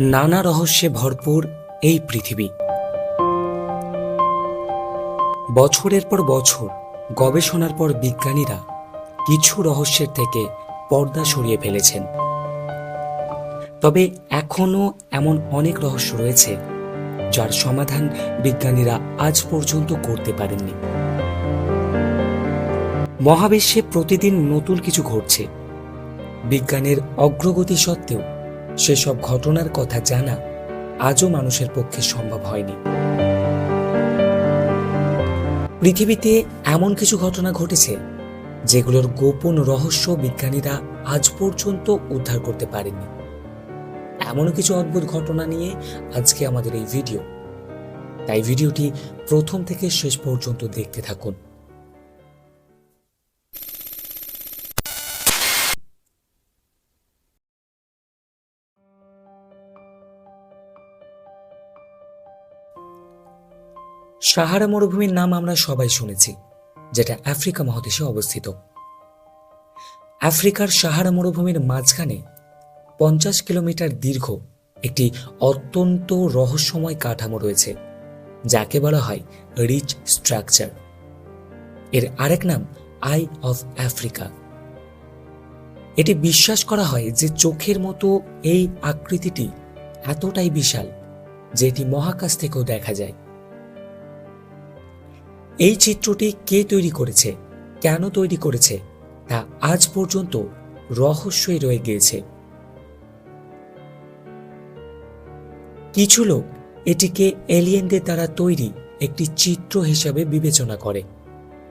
নানা রহস্যে ভরপুর এই পৃথিবী। বছরের পর বছর, গবেষণার পর বিজ্ঞানীরা কিছু রহস্যের থেকে পর্দা সরিয়ে ফেলেছেন। তবে এখনও এমন অনেক রহস্য রয়েছে, যার সমাধান বিজ্ঞানীরা আজ পর্যন্ত করতে পারেননি। মহাবিশ্বে প্রতিদিন নতুন কিছু ঘটছে। বিজ্ঞানের অগ্রগতি সত্ত্বেও সেসব ঘটনার কথা জানা আজও মানুষের পক্ষে সম্ভব হয়নি। পৃথিবীতে এমন কিছু ঘটনা ঘটেছে যেগুলোর গোপন রহস্য বিজ্ঞানীরা আজ পর্যন্ত উদ্ধার করতে পারেননি। এমন কিছু অদ্ভুত ঘটনা নিয়ে আজকে আমাদের এই ভিডিও। তাই ভিডিওটি প্রথম থেকে শেষ পর্যন্ত দেখতে থাকুন। সাহারা মরুভূমির নাম আমরা সবাই শুনেছি, যেটা আফ্রিকা মহাদেশে অবস্থিত। আফ্রিকার সাহারা মরুভূমির মাঝখানে পঞ্চাশ কিলোমিটার দীর্ঘ একটি অত্যন্ত রহস্যময় কাঠামো রয়েছে, যাকে বলা হয় রিচ স্ট্রাকচার। এর আরেক নাম আই অফ আফ্রিকা। এটি বিশ্বাস করা হয় যে চোখের মতো এই আকৃতিটি এতটাই বিশাল, যে এটি মহাকাশ থেকেও দেখা যায়। এই চিত্রটি কে তৈরি করেছে? কেন তৈরি করেছে? তা আজ পর্যন্ত রহস্যই রয়ে গিয়েছে। কিছু লোক এটিকে এলিয়েনদের দ্বারা তৈরি একটি চিত্র হিসাবে বিবেচনা করে।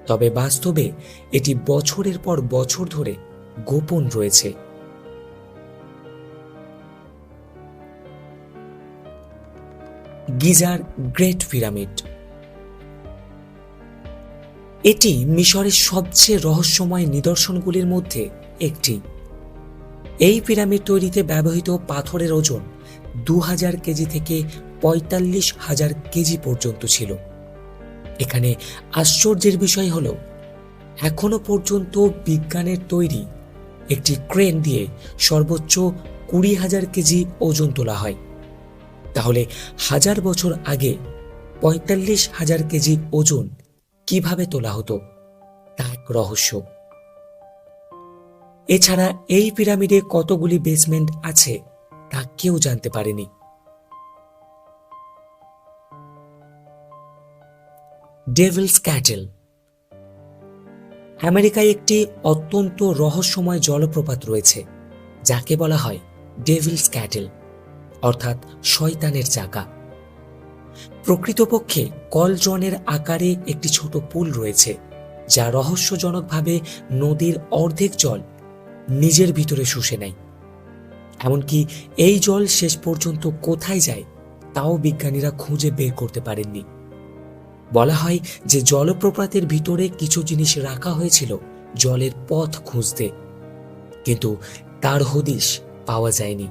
তবে বাস্তবে এটি বছরের পর বছর ধরে গোপন রয়েছে। গিজার গ্রেট পিরামিড এটি মিশরের সবচেয়ে রহস্যময় নিদর্শনগুলির মধ্যে একটি। এই পিরামিড তৈরিতে ব্যবহৃত পাথরের ওজন দু হাজার কেজি থেকে পঁয়তাল্লিশ হাজার কেজি পর্যন্ত ছিল। এখানে আশ্চর্যের বিষয় হল, এখনও পর্যন্ত বিজ্ঞানের তৈরি একটি ক্রেন দিয়ে সর্বোচ্চ কুড়ি হাজার কেজি ওজন তোলা হয়। তাহলে হাজার বছর আগে পঁয়তাল্লিশ হাজার কেজি ওজন কীভাবে তোলা হতো? তা এক রহস্য। এছাড়া এই পিরামিডে কতগুলি বেসমেন্ট আছে, তা কেউ জানতে পারেনি। ডেভিলস ক্যাটেল আমেরিকায় একটি অত্যন্ত রহস্যময় জলপ্রপাত রয়েছে, যাকে বলা হয় ডেভিলস ক্যাটেল অর্থাৎ শয়তানের চাকা। প্রকৃতপক্ষে কলজনের আকারে একটি ছোট পুল রয়েছে, যা রহস্যজনকভাবে নদীর অর্ধেক জল নিজের ভিতরে শুষে নেয়। এমনকি এই জল শেষ পর্যন্ত কোথায় যায়, তাও বিজ্ঞানীরা খুঁজে বের করতে পারেননি। বলা হয় যে জলপ্রপাতের ভিতরে কিছু জিনিস রাখা হয়েছিল জলের পথ খুঁজতে, কিন্তু তার হদিশ পাওয়া যায়নি।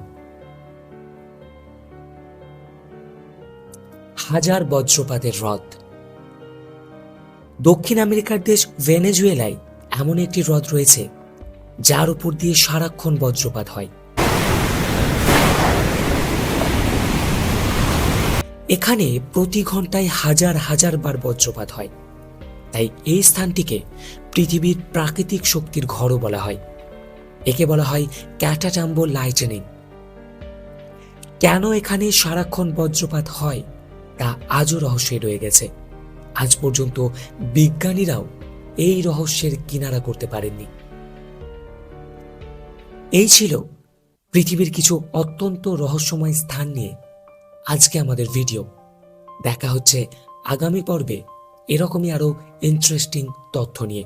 হাজার বজ্রপাতের হ্রদ। দক্ষিণ আমেরিকার দেশ ভেনেজুয়েলায় এমন একটি হ্রদ রয়েছে, যার উপর দিয়ে সারাক্ষণ বজ্রপাত হয়। এখানে প্রতি ঘন্টায় হাজার হাজার বার বজ্রপাত হয়। তাই এই স্থানটিকে পৃথিবীর প্রাকৃতিক শক্তির ঘরও বলা হয়। একে বলা হয় ক্যাটাটাম্বো লাইটেনিং। কেন এখানে সারাক্ষণ বজ্রপাত হয়? তা আজও রহস্যে রয়ে গেছে। আজ পর্যন্ত বিজ্ঞানীরাও এই রহস্যের কিনারা করতে পারেননি। এই ছিল পৃথিবীর কিছু অত্যন্ত রহস্যময় স্থান নিয়ে আজকে আমাদের ভিডিও। দেখা হচ্ছে আগামী পর্বে এরকমই আরও ইন্টারেস্টিং তথ্য নিয়ে।